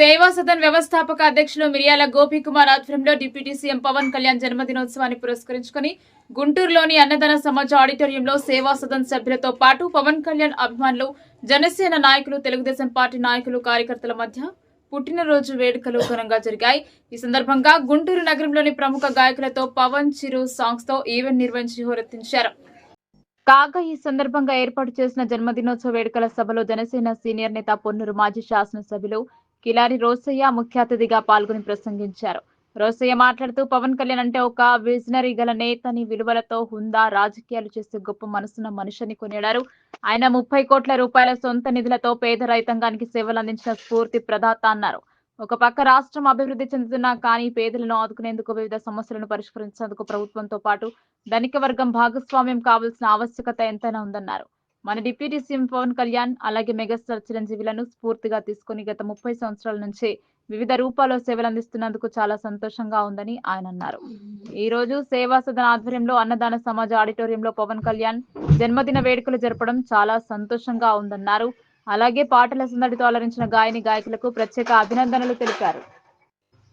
సేవా సదన్ వ్యవస్థాపక అధ్యక్షులు మిరియాల గోపికుమార్ ఆధ్వర్యంలో డిప్యూటీ సీఎం పవన్ కళ్యాణ్ జన్మదినోత్సవాన్ని పురస్కరించుకొని గుంటూరులోని అన్నదాన సమాజ ఆడిటోరియంలో సేవా సదన్ సభ్యులతో పాటు పవన్ కళ్యాణ్ అభిమానులు జనసేన నాయకులు తెలుగుదేశం పార్టీ నాయకులు కార్యకర్తల మధ్య పుట్టినరోజు వేడుకలు ఘనంగా జరిగాయి. ఈ సందర్భంగా గుంటూరు నగరంలోని ప్రముఖ గాయకులతో పవన్ చిరు సాంగ్స్తో ఈవెంట్ నిర్వహించి హోరెత్తించారు. కాగా ఈ సందర్భంగా ఏర్పాటు చేసిన జన్మదినోత్సవ వేడుకల సభలో జనసేన సీనియర్ నేత పొన్నూరు మాజీ శాసనసభ్యులు కిలారి రోసయ్య ముఖ్య అతిథిగా పాల్గొని ప్రసంగించారు. రోసయ్య మాట్లాడుతూ పవన్ కళ్యాణ్ అంటే ఒక విజనరీ గల నేతని విలువలతో హుందా రాజకీయాలు చేసే గొప్ప మనసున్న మనిషిని కొనియాడారు. ఆయన ముప్పై కోట్ల రూపాయల సొంత నిధులతో పేద రైతాంగానికి సేవలు అందించిన స్ఫూర్తి ప్రదాత అన్నారు. ఒక పక్క రాష్ట్రం అభివృద్ధి చెందుతున్నా కానీ పేదలను ఆదుకునేందుకు వివిధ సమస్యలను పరిష్కరించేందుకు ప్రభుత్వంతో పాటు ధనిక వర్గం భాగస్వామ్యం కావాల్సిన ఆవశ్యకత ఎంతైనా ఉందన్నారు. మన డిప్యూటీ సీఎం పవన్ కళ్యాణ్ అలాగే మెగాస్టార్ చిరంజీవిలను స్ఫూర్తిగా తీసుకుని గత ముప్పై సంవత్సరాల నుంచి వివిధ రూపాల్లో సేవలు అందిస్తున్నందుకు చాలా సంతోషంగా ఉందని ఆయన అన్నారు. ఈ రోజు సేవా సదన ఆధ్వర్యంలో అన్నదాన సమాజ ఆడిటోరియంలో పవన్ కళ్యాణ్ జన్మదిన వేడుకలు జరపడం చాలా సంతోషంగా ఉందన్నారు. అలాగే పాటల సందడితో అలరించిన గాయని గాయకులకు ప్రత్యేక అభినందనలు తెలిపారు.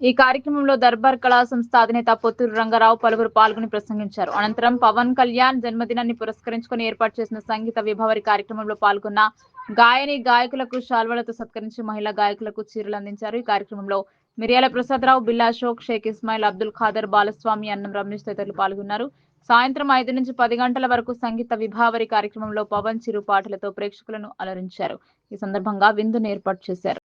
ఈ కార్యక్రమంలో దర్బార్ కళా సంస్థ అధినేత పొత్తూరు రంగారావు పలువురు పాల్గొని ప్రసంగించారు. అనంతరం పవన్ కళ్యాణ్ జన్మదినాన్ని పురస్కరించుకొని ఏర్పాటు చేసిన సంగీత విభావరి కార్యక్రమంలో పాల్గొన్న గాయని గాయకులకు శాల్వలతో సత్కరించి మహిళా గాయకులకు చీరలు అందించారు. ఈ కార్యక్రమంలో మిరియాల ప్రసాదరావు బిల్లా అశోక్ షేక్ ఇస్మాయిల్ అబ్దుల్ ఖాదర్ బాలస్వామి అన్నం రమేష్ తదితరులు పాల్గొన్నారు. సాయంత్రం ఐదు నుంచి పది గంటల వరకు సంగీత విభావరి కార్యక్రమంలో పవన్ చిరు పాటలతో ప్రేక్షకులను అలరించారు. ఈ సందర్భంగా విందును ఏర్పాటు చేశారు.